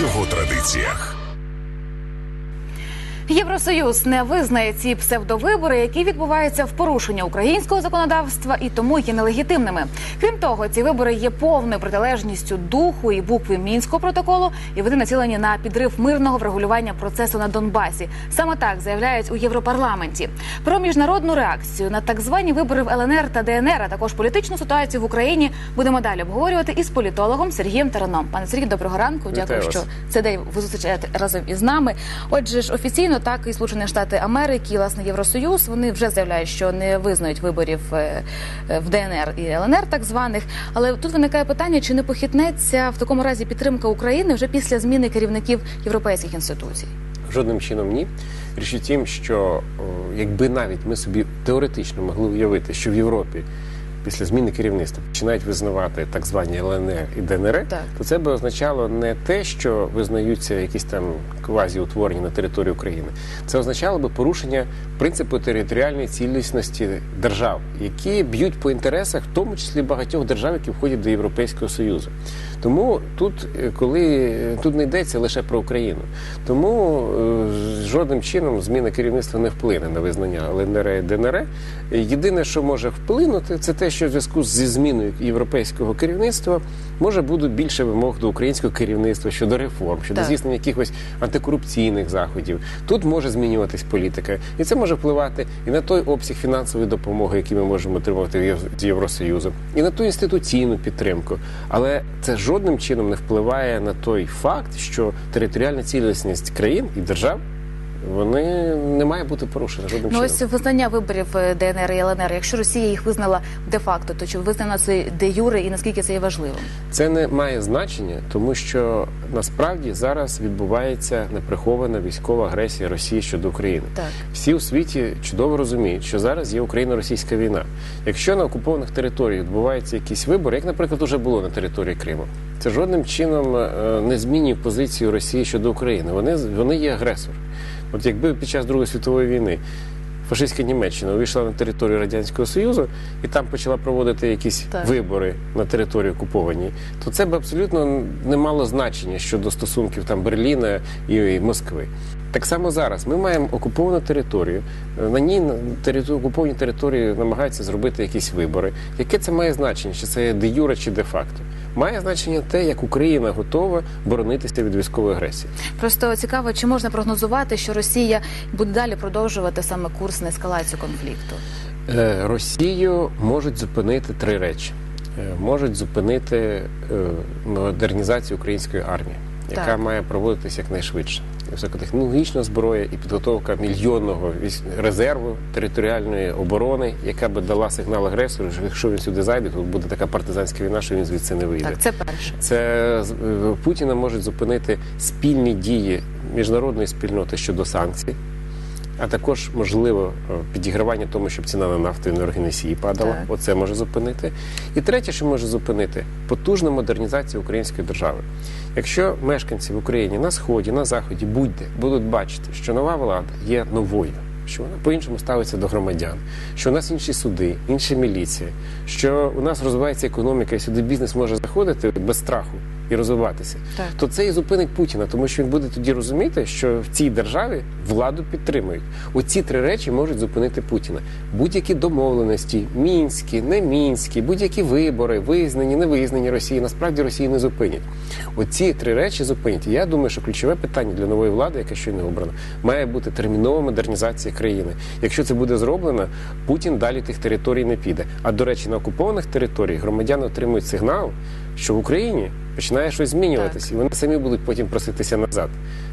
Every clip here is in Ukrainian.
його традиціях. Євросоюз не визнає ці псевдовибори, які відбуваються в порушення українського законодавства і тому є нелегітимними. Крім того, ці вибори є повною протилежністю духу і букви мінського протоколу, і вони націлені на підрив мирного врегулювання процесу на Донбасі. Саме так заявляють у Європарламенті. Про міжнародну реакцію на так звані вибори в ЛНР та ДНР, а також політичну ситуацію в Україні будемо далі обговорювати із політологом Сергієм Тараном. Пане Сергій, доброго ранку. Дякую, що цей день ви зустрічаєте разом із нами. Отже ж, офіційно так і Сполучені Штати Америки, і власне Євросоюз, вони вже заявляють, що не визнають виборів е, е, в ДНР і ЛНР, так званих. Але тут виникає питання, чи не похитнеться в такому разі підтримка України вже після зміни керівників європейських інституцій. Жодним чином ні. Річ у тім, що якби навіть ми собі теоретично могли уявити, що в Європі після зміни керівництва починають визнавати так звані ЛНР і ДНР, Так. то це би означало не те, що визнаються якісь там квазі-утворення на території України. Це означало би порушення принципу територіальної цілісності держав, які б'ють по інтересах, в тому числі багатьох держав, які входять до Європейського Союзу. Тому тут, е, коли е, тут не йдеться лише про Україну, тому е, жодним чином зміна керівництва не вплине на визнання ЛНР і ДНР. Єдине, що може вплинути, це те, що в зв'язку зі зміною європейського керівництва може бути більше вимог до українського керівництва щодо реформ, щодо Так. здійснення якихось антикорупційних заходів. Тут може змінюватись політика, і це може впливати і на той обсяг фінансової допомоги, який ми можемо отримувати від Євросоюзу, і на ту інституційну підтримку. Але це жодним чином не впливає на той факт, що територіальна цілісність країн і держав вони не має бути порушена жодним Ну чином. ось визнання виборів е, ДНР і ЛНР. Якщо Росія їх визнала де-факто, то чи визнано це де юре і наскільки це є важливим? Це не має значення, тому що насправді зараз відбувається неприхована військова агресія Росії щодо України. Так. Всі у світі чудово розуміють, що зараз є Україно-російська війна. Якщо на окупованих територіях відбуваються якісь вибори, як, наприклад, уже було на території Криму, це жодним чином е, не змінює позицію Росії щодо України. Вони вони є агресор. От якби під час Другої світової війни фашистська Німеччина увійшла на територію Радянського Союзу і там почала проводити якісь Так. вибори на території окупованій, то це б абсолютно не мало значення щодо стосунків там Берліна і, Москви. Так само зараз ми маємо окуповану територію. На ній на території окупованій території намагаються зробити якісь вибори. Яке це має значення? Чи це де юре, чи де факто? Має значення те, як Україна готова боронитися від військової агресії. Просто цікаво, чи можна прогнозувати, що Росія буде далі продовжувати саме курс на ескалацію конфлікту? Е, Росію можуть зупинити три речі: Е, можуть зупинити е, модернізацію української армії, яка Так. має проводитися якнайшвидше. Високотехнологічна зброя і підготовка мільйонного резерву територіальної оборони, яка би дала сигнал агресору, що якщо він сюди зайде, то буде така партизанська війна, що він звідси не вийде. Так, це перше. Це е, Путіна можуть зупинити спільні дії міжнародної спільноти щодо санкцій, а також можливо е, підігравання тому, щоб ціна на нафту і енергоносії падала. Так. Оце може зупинити. І третє, що може зупинити, потужна модернізація української держави. Якщо мешканці в Україні на сході, на заході будь-де будуть бачити, що нова влада є новою. Що вона по-іншому ставиться до громадян, що у нас інші суди, інша міліція, що у нас розвивається економіка, і сюди бізнес може заходити без страху і розвиватися, Так. то це і зупинить Путіна, тому що він буде тоді розуміти, що в цій державі владу підтримують. Оці три речі можуть зупинити Путіна. Будь-які домовленості, мінські, не мінські, будь-які вибори, визнані, не визнані Росії, насправді Росії не зупинять. Оці три речі зупинять. І я думаю, що ключове питання для нової влади, яка щойно обрана, має бути термінова модернізація країни. Якщо це буде зроблено, Путін далі тих територій не піде. А до речі, на окупованих територіях громадяни отримують сигнал, що в Україні починає щось змінюватися, і вони самі будуть потім проситися назад.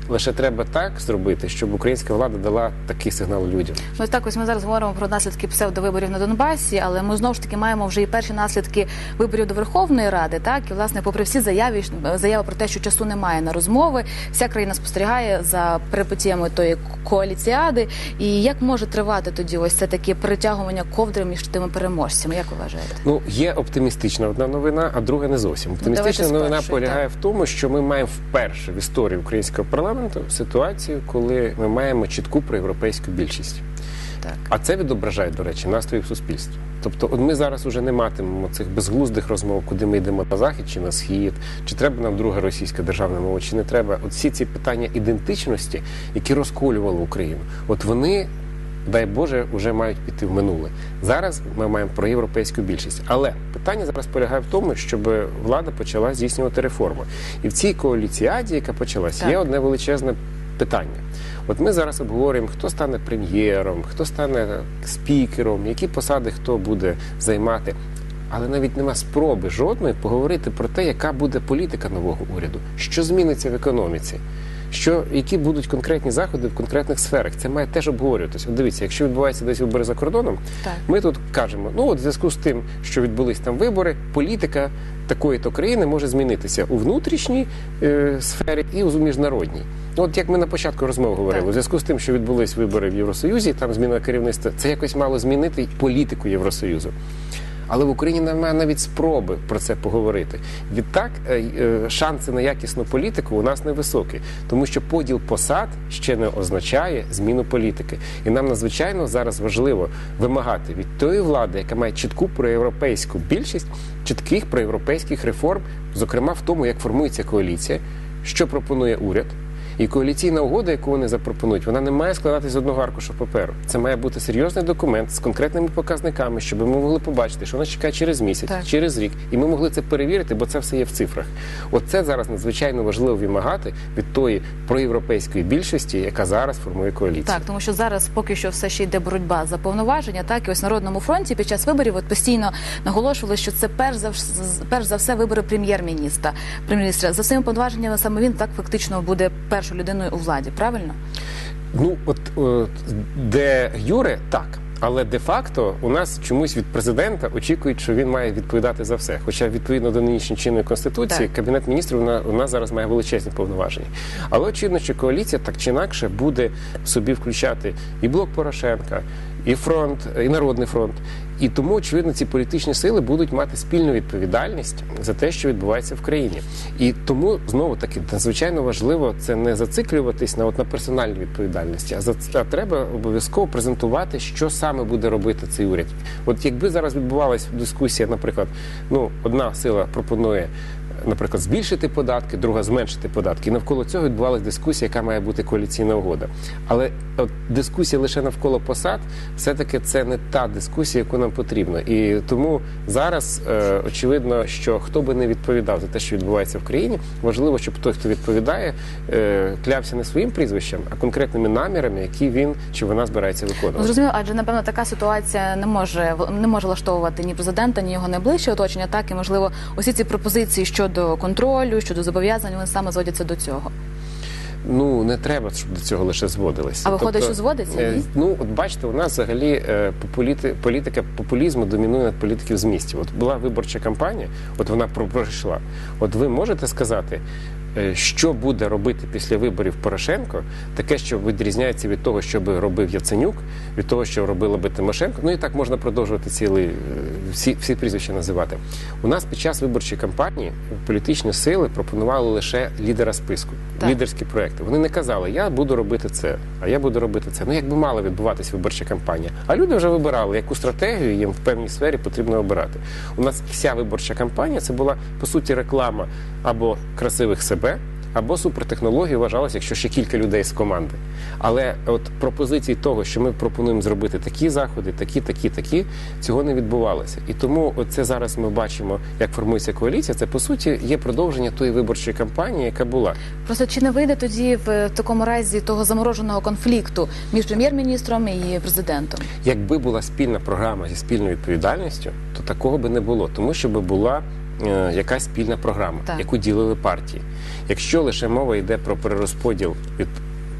Лише треба так зробити, щоб українська влада дала такий сигнал людям. Ну так ось ми зараз говоримо про наслідки псевдовиборів на Донбасі, але ми знову ж таки маємо вже і перші наслідки виборів до Верховної Ради. Так і власне, попри всі заяви, заяви про те, що часу немає на розмови, вся країна спостерігає за перипетіями тої коаліціади. І як може тривати тоді ось це таке перетягування ковдри між тими переможцями? Як ви вважаєте? Ну є оптимістична одна новина, а друга не зовсім. Оптимістична давайте новина полягає в тому, що ми маємо вперше в історії українського парламенту ситуацію, коли ми маємо чітку проєвропейську більшість. Так. А це відображає, до речі, настрої в суспільстві. Тобто, от ми зараз уже не матимемо цих безглуздих розмов, куди ми йдемо на захід чи на схід, чи треба нам друга російська державна мова, чи не треба. От всі ці питання ідентичності, які розколювали Україну, от вони. Дай Боже, вже мають піти в минуле. Зараз ми маємо проєвропейську більшість. Але питання зараз полягає в тому, щоб влада почала здійснювати реформи. І в цій коаліціаді, яка почалась, Так. є одне величезне питання. От ми зараз обговорюємо, хто стане прем'єром, хто стане спікером, які посади хто буде займати. Але навіть нема спроби жодної поговорити про те, яка буде політика нового уряду, що зміниться в економіці, що які будуть конкретні заходи в конкретних сферах. Це має теж обговорюватися. От дивіться, якщо відбувається десь вибори за кордоном, Так. ми тут кажемо: ну от в зв'язку з тим, що відбулись там вибори, політика такої-то країни може змінитися у внутрішній е, сфері і у міжнародній. От як ми на початку розмови говорили, Так. у зв'язку з тим, що відбулись вибори в Євросоюзі, там зміна керівництва, це якось мало змінити політику Євросоюзу. Але в Україні немає навіть спроби про це поговорити. Відтак е, е, шанси на якісну політику у нас невисокі, тому що поділ посад ще не означає зміну політики. І нам надзвичайно зараз важливо вимагати від тої влади, яка має чітку проєвропейську більшість, чітких проєвропейських реформ, зокрема в тому, як формується коаліція, що пропонує уряд. І коаліційна угода, яку вони запропонують, вона не має складатися з одного аркушу паперу. Це має бути серйозний документ з конкретними показниками, щоб ми могли побачити, що нас чекає через місяць, Так. через рік, і ми могли це перевірити, бо це все є в цифрах. Оце зараз надзвичайно важливо вимагати від тої проєвропейської більшості, яка зараз формує коаліцію. Так, тому що зараз поки що все ще йде боротьба за повноваження. Так і ось народному фронті під час виборів от постійно наголошували, що це перш за перш за все вибори прем'єр-міністра. Прем'єр-міністра за своїми повноваженнями саме він так фактично буде першою людиною у владі. Правильно? Ну от, от де Юре так. Але де-факто у нас чомусь від президента очікують, що він має відповідати за все. Хоча відповідно до нинішньої чинної конституції, Так. кабінет міністрів у нас, у нас зараз має величезні повноваження. Але очевидно, що коаліція так чи інакше буде в собі включати і блок Порошенка, і фронт, і народний фронт. І тому, очевидно, ці політичні сили будуть мати спільну відповідальність за те, що відбувається в країні. І тому знову таки надзвичайно важливо це не зациклюватись на от на персональній відповідальності, а за а треба обов'язково презентувати, що саме буде робити цей уряд. От якби зараз відбувалася дискусія, наприклад, ну одна сила пропонує. Наприклад, збільшити податки, друга зменшити податки. І навколо цього відбувалася дискусія, яка має бути коаліційна угода. Але от дискусія лише навколо посад, все-таки це не та дискусія, яку нам потрібно. І тому зараз е, очевидно, що хто би не відповідав за те, що відбувається в країні, важливо, щоб той, хто відповідає, е, клявся не своїм прізвищем, а конкретними намірами, які він чи вона збирається Ну, виконувати. зрозуміло, адже напевно така ситуація не може не може влаштовувати ні президента, ні його найближче оточення. Так і можливо, усі ці пропозиції щодо контролю, щодо зобов'язань, вони саме зводяться до цього. Ну не треба, щоб до цього лише зводилися. А виходить, що зводиться, е? Ну от бачите, у нас взагалі е, популіти- політика популізму домінує над політиків з місті. От була виборча кампанія, от вона про- пройшла. От ви можете сказати, що буде робити після виборів Порошенко, таке, що відрізняється від того, що би робив Яценюк, від того, що робила би Тимошенко. Ну і так можна продовжувати цілий е, всі, всі прізвища називати. У нас під час виборчої кампанії політичні сили пропонували лише лідера списку, Так. лідерські проекти. Вони не казали, я буду робити це, а я буду робити це. Ну якби мала відбуватись виборча кампанія. А люди вже вибирали, яку стратегію їм в певній сфері потрібно обирати. У нас вся виборча кампанія це була по суті реклама або красивих себе. Або супертехнології вважалося, якщо ще кілька людей з команди. Але от пропозиції того, що ми пропонуємо зробити такі заходи, такі, такі, такі, цього не відбувалося. І тому це зараз ми бачимо, як формується коаліція. Це по суті є продовження тої виборчої кампанії, яка була. Просто чи не вийде тоді в такому разі того замороженого конфлікту між прем'єр-міністром і президентом? Якби була спільна програма зі спільною відповідальністю, то такого би не було, тому що би була якась спільна програма, Так. яку ділили партії. Якщо лише мова йде про перерозподіл від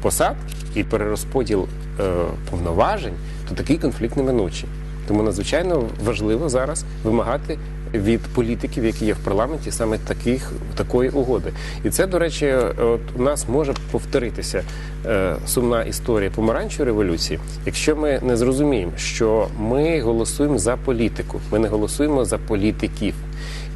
посад і перерозподіл е, повноважень, то такий конфлікт неминучий. Тому надзвичайно важливо зараз вимагати від політиків, які є в парламенті, саме таких такої угоди. І це, до речі, от у нас може повторитися е, сумна історія помаранчевої революції, якщо ми не зрозуміємо, що ми голосуємо за політику, ми не голосуємо за політиків.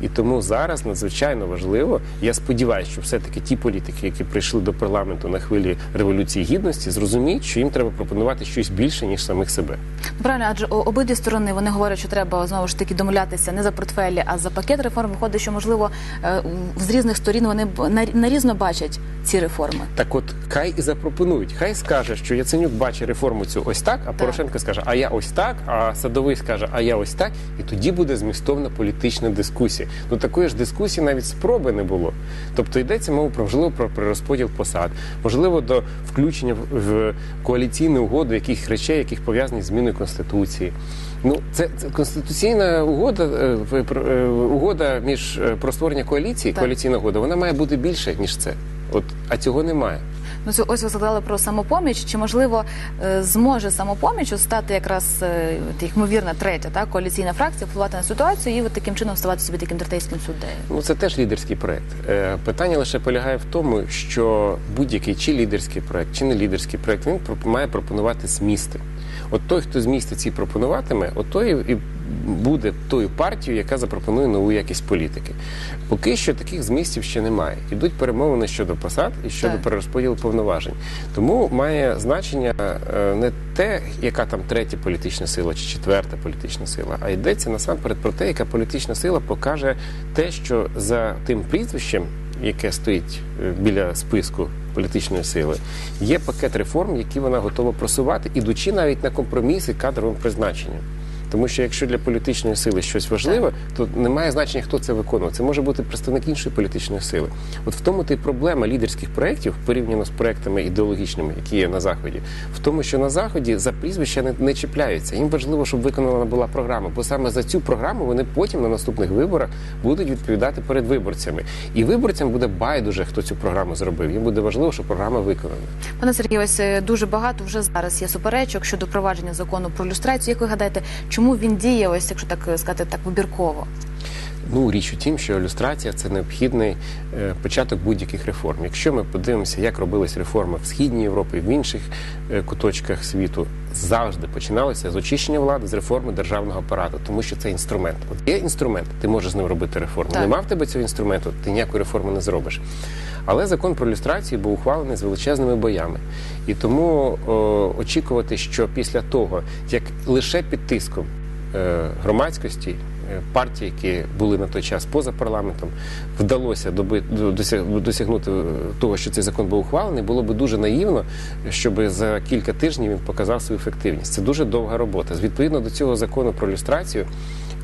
І тому зараз надзвичайно важливо. Я сподіваюся, що все-таки ті політики, які прийшли до парламенту на хвилі революції гідності, зрозуміють, що їм треба пропонувати щось більше ніж самих себе. Правильно, адже обидві сторони вони говорять, що треба знову ж таки домовлятися не за портфелі, а за пакет реформ. Виходить, що можливо е, з різних сторін вони на- нарізно бачать ці реформи. Так от хай і запропонують. Хай скаже, що Яценюк бачить реформу цю ось так, а Порошенко скаже, а я ось так, а Садовий скаже, а я ось так, і тоді буде змістовна політична дискусія. Ну такої ж дискусії навіть спроби не було. Тобто йдеться мова про можливо про перерозподіл посад, можливо, до включення в, коаліційну угоду яких речей, яких пов'язані з зміною конституції. Ну, це, це конституційна угода, е, е, угода між е, про створення коаліції, Так. коаліційна угода, вона має бути більше ніж це. От а цього немає. Ну, ось ви згадали про самопоміч. Чи можливо е, зможе самопоміч стати якраз ймовірно, ймовірна третя та коаліційна фракція, впливати на ситуацію і от таким чином ставати собі таким третейським суддею? Ну це теж лідерський проект. Е, питання лише полягає в тому, що будь-який чи лідерський проект, чи не лідерський проект, він має пропонувати змісти. От той, хто змісти ці пропонуватиме, от той і буде тою партією, яка запропонує нову якість політики. Поки що таких змістів ще немає. Ідуть перемовини щодо посад і щодо Так. перерозподілу повноважень. Тому має значення е, не те, яка там третя політична сила чи четверта політична сила, а йдеться насамперед про те, яка політична сила покаже те, що за тим прізвищем, яке стоїть е, біля списку політичної сили, є пакет реформ, які вона готова просувати, ідучи навіть на компроміси кадровим призначенням. Тому що якщо для політичної сили щось важливе, то немає значення, хто це виконує. Це може бути представник іншої політичної сили. От в тому й проблема лідерських проєктів порівняно з проектами ідеологічними, які є на заході, в тому, що на заході за прізвища не, не чіпляються. Їм важливо, щоб виконана була програма, бо саме за цю програму вони потім на наступних виборах будуть відповідати перед виборцями. І виборцям буде байдуже, хто цю програму зробив. Їм буде важливо, щоб програма виконана. Пане Сергію, ось е, дуже багато вже зараз є суперечок щодо провадження закону про люстрацію. Як ви гадаєте, чому він діє, ось якщо так е, сказати, так вибірково? Ну, річ у тім, що ілюстрація це необхідний е, початок будь-яких реформ. Якщо ми подивимося, як робились реформи в східній Європі, в інших е, куточках світу, завжди починалося з очищення влади, з реформи державного апарату, тому що це інструмент. От є інструмент, ти можеш з ним робити реформу. Так. Нема в тебе цього інструменту, ти ніякої реформи не зробиш. Але закон про люстрацію був ухвалений з величезними боями. І тому о, очікувати, що після того, як лише під тиском е, громадськості, партій, які були на той час поза парламентом, вдалося досягнути е, того, що цей закон був ухвалений, було би дуже наївно, щоб за кілька тижнів він показав свою ефективність. Це дуже довга робота. Відповідно до цього закону про люстрацію.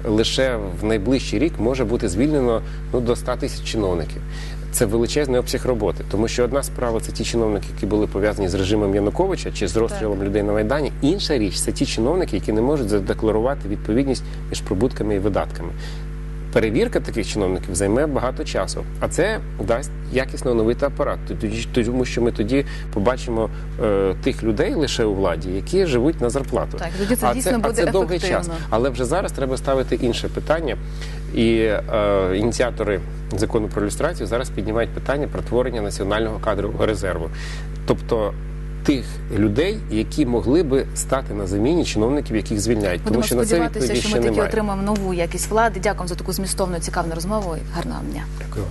Лише в найближчий рік може бути звільнено ну, до 100 тисяч чиновників. Це величезний обсяг роботи, тому що одна справа це ті чиновники, які були пов'язані з режимом Януковича чи з розстрілом людей на майдані. Інша річ це ті чиновники, які не можуть задекларувати відповідність між прибутками і видатками. Перевірка таких чиновників займе багато часу, а це дасть якісно оновити апарат. Тому, що ми тоді побачимо е, тих людей лише у владі, які живуть на зарплату. Так, тоді це а дійсно це, буде а це довгий час. Але вже зараз треба ставити інше питання. І е, ініціатори закону про люстрацію зараз піднімають питання про творення національного кадрового резерву, тобто тих людей, які могли би стати на заміні чиновників, яких звільняють, Будемо тому що на це відповіді що ще ми таки немає. отримаємо нову якість влади. Дякую за таку змістовну цікаву розмову. і Гарного вам дня. Дякую.